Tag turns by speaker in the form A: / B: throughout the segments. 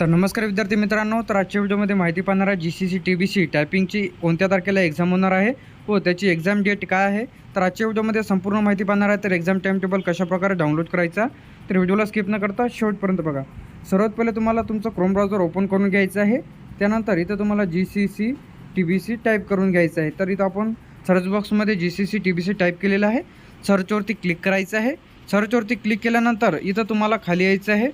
A: तर नमस्कार विद्यार्थी मित्रांनो तर आजच्या व्हिडिओमध्ये माहिती पाहणार आहे G C C T B C टायपिंगची कोणत्या तारखेला एक्झाम होणार आहे व त्याची एक्झाम डेट काय आहे. तर आजच्या व्हिडिओमध्ये संपूर्ण माहिती पाहणार आहे तर एक्झाम टाईम टेबल कशाप्रकारे डाउनलोड करायचा तर व्हिडिओला स्किप न करता शेवटपर्यंत बघा. सर्वात पहिले तुम्हाला तुमचं क्रोम ब्राउझर ओपन करून घ्यायचं आहे. त्यानंतर इथं तुम्हाला G C C T B C type करून घ्यायचं आहे. तर इथं आपण सर्च बॉक्समध्ये G C C T B C type केलेलं आहे. सर्चवरती क्लिक करायचं आहे. सर्चवरती क्लिक केल्यानंतर इथं तुम्हाला खाली यायचं आहे.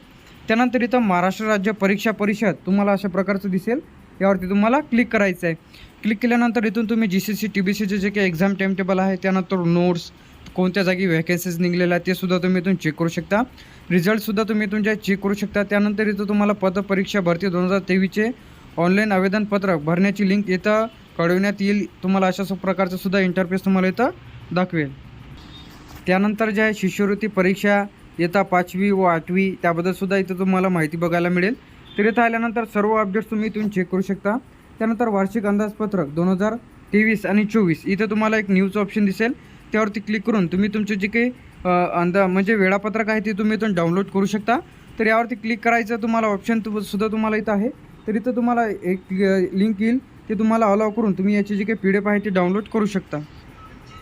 A: त्यानंतर इथं महाराष्ट्र राज्य परीक्षा परिषद तुम्हाला अशा प्रकारचं दिसेल. यावरती तुम्हाला क्लिक करायचं आहे. क्लिक केल्यानंतर इथून तुम्ही G C C T B सीचे जे काही एक्झाम टाईम टेबल आहे त्यानंतर नोट्स कोणत्या जागी व्हॅकन्सीज निघलेल्या आहेत ते सुद्धा तुम्ही इथून चेक करू शकता. रिझल्टसुद्धा तुम्ही इथून जे चेक करू शकता. त्यानंतर इथं तुम्हाला पदपरीक्षा भरती दोन हजार तेवीसचे ऑनलाईन आवेदनपत्र भरण्याची लिंक इथं कळवण्यात येईल. तुम्हाला अशा प्रकारचं सुद्धा इंटरफेस तुम्हाला इथं दाखवेल. त्यानंतर जे आहे शिष्यवृत्ती परीक्षा येता पाचवी व आठवी त्याबद्दल सुद्धा इथं तुम्हाला माहिती बघायला मिळेल. तर इथं आल्यानंतर सर्व अपडेट्स तुम्ही इथून चेक करू शकता. त्यानंतर वार्षिक अंदाजपत्रक दोन हजार तेवीस आणि चोवीस इथं तुम्हाला एक न्यूज ऑप्शन दिसेल. त्यावरती क्लिक करून तुम्ही तुमचे जे काही अंदा म्हणजे वेळापत्रक आहे ते तुम्ही इथून डाउनलोड करू शकता. तर यावरती क्लिक करायचं तुम्हाला ऑप्शन सुद्धा तुम्हाला इथं आहे. तर इथं तुम्हाला एक लिंक येईल. ते तुम्हाला अलाव करून तुम्ही याची जी काही पी डी एफ आहे ते डाउनलोड करू शकता.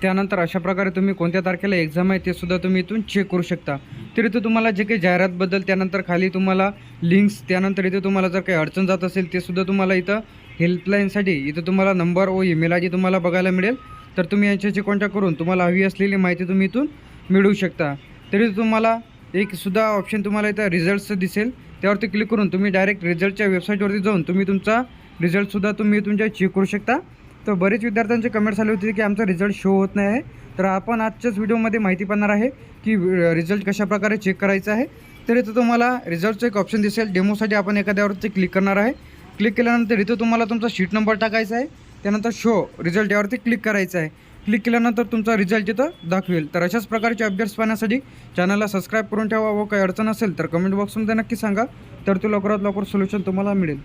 A: त्यानंतर अशा प्रकारे तुम्ही कोणत्या तारखेला एक्झाम आहे ते सुद्धा तुम्ही इथून चेक करू शकता. तर इथं तुम्हाला जे काही जाहिरातबद्दल त्यानंतर खाली तुम्हाला लिंक्स त्यानंतर इथे तुम्हाला जर काही अडचण जात असेल ते सुद्धा तुम्हाला इथं हेल्पलाईनसाठी इथं तुम्हाला नंबर व ईमेल आय तुम्हाला बघायला मिळेल. तर तुम्ही यांच्याशी कॉन्टॅक्ट करून तुम्हाला हवी असलेली माहिती तुम्ही इथून मिळवू शकता. तरी तुम्हाला एक सुद्धा ऑप्शन तुम्हाला इथं रिझल्टचं दिसेल. त्यावरती क्लिक करून तुम्ही डायरेक्ट रिझल्टच्या वेबसाईटवरती जाऊन तुम्ही तुमचा रिझल्टसुद्धा तुम्ही तुमच्या चेक करू शकता. तर बरेच विद्यार्थ्यांचे कमेंट्स आले होते की आमचा रिझल्ट शो होत नाही आहे. तर आपण आजच्याच व्हिडिओमध्ये माहिती पाहणार आहे की रिझल्ट कशाप्रकारे चेक करायचा आहे. तर इथं तुम्हाला रिझल्टचं एक ऑप्शन दिसेल. डेमोसाठी आपण एखाद्यावरती क्लिक करणार आहे. क्लिक केल्यानंतर इथं तुम्हाला तुमचा शीट नंबर टाकायचा आहे. त्यानंतर शो रिझल्ट यावरती क्लिक करायचं आहे. क्लिक केल्यानंतर तुमचा रिझल्ट इथं दाखवेल. तर अशाच प्रकारचे अपडेट्स पाहण्यासाठी चॅनलला सबस्क्राईब करून ठेवा. व काही अडचण असेल तर कमेंट बॉक्समध्ये नक्की सांगा. तर तो लवकरात लवकर सोल्युशन तुम्हाला मिळेल.